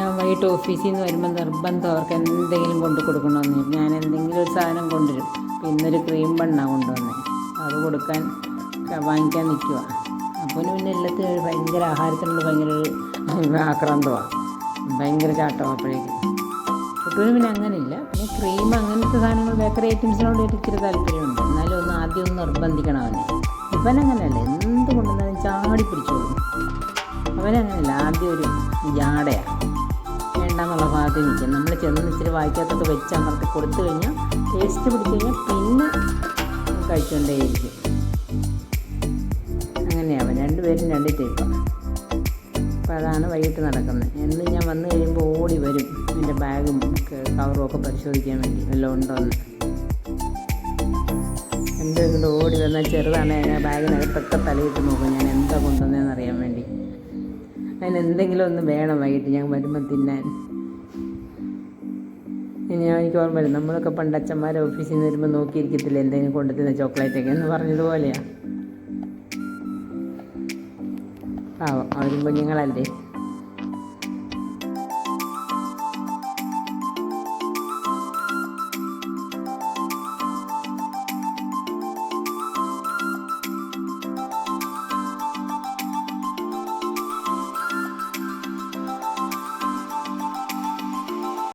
ഞാൻ വൈകിട്ട് ഓഫീസിൽ നിന്ന് വരുമ്പോൾ നിർബന്ധം അവർക്ക് എന്തെങ്കിലും കൊണ്ട് കൊടുക്കണമെന്ന്. ഞാൻ എന്തെങ്കിലും ഒരു സാധനം കൊണ്ടുവരും. ഒരു ക്രീം ബണ്ണാണ് കൊണ്ടുവന്നത് അത് കൊടുക്കാൻ വാങ്ങിക്കാൻ നിൽക്കുക അപ്പോൾ പിന്നെ എല്ലാത്തിനും ഒരു ഭയങ്കര ആഹാരത്തിനുള്ള ഭയങ്കര ഒരു ആക്രാന്തമാണ് ഭയങ്കര ചാട്ടമാണ് അപ്പോഴേക്കും. കുട്ടികൾ പിന്നെ അങ്ങനെയില്ല. പിന്നെ ക്രീം അങ്ങനത്തെ സാധനങ്ങൾ ബേക്കറി ഐറ്റംസിനോട് ഇച്ചിരി താല്പര്യമുണ്ട്. എന്നാലും ഒന്ന് ആദ്യം ഒന്ന് നിർബന്ധിക്കണം അവനെ. ഇവനങ്ങനെയല്ല എന്ത് കൊണ്ടുവന്നാലും ചാടി പിടിച്ചോളും. അവനങ്ങനെയല്ല ആദ്യം ഒരു ജാടയാണ് വേണ്ടെന്നുള്ള ഭാഗത്ത് നിൽക്കും നമ്മൾ ചെന്ന് ഇച്ചിരി വായിക്കാത്തൊക്കെ വെച്ച് അമർത്തി കൊടുത്തു കഴിഞ്ഞാൽ ടേസ്റ്റ് പിടിച്ച് കഴിഞ്ഞാൽ പിന്നെ കഴിച്ചുകൊണ്ടേയിരിക്കും അങ്ങനെയാവാം രണ്ട് രണ്ടുപേരും രണ്ട് ടൈപ്പാണ് അപ്പോൾ അതാണ് വൈകിട്ട് നടക്കുന്നത് എന്ന് ഞാൻ വന്നു കഴിയുമ്പോൾ ഓടി വരും. എന്റെ ബാഗും കവറും ഒക്കെ പരിശോധിക്കാൻ വേണ്ടി. വല്ലതും ഉണ്ടോ എന്ന്. എന്റെ ഇങ്ങോട്ട് ഓടി വന്നാൽ ചെറുതാണ്. ബാഗിനകത്തൊക്കെ തലയിട്ട് നോക്കും. ഞാൻ എന്താ കൊണ്ടുവന്നതെന്ന് അറിയാൻ വേണ്ടി. അതിന് എന്തെങ്കിലും ഒന്ന് വേണം വൈകിട്ട്. ഞാൻ വരുമ്പോൾ തിന്നാൻ. ഇനി എനിക്ക് ഓർമ്മ വരും. നമ്മളൊക്കെ പണ്ട് അച്ഛന്മാരെ ഓഫീസിൽ നിന്ന് വരുമ്പോൾ നോക്കിയിരിക്കത്തില്ല എന്തെങ്കിലും കൊണ്ടുതരുന്ന ചോക്ലേറ്റൊക്കെ എന്ന് പറഞ്ഞതുപോലെയാണ് പാവം അവരും കുഞ്ഞുങ്ങളല്ലേ?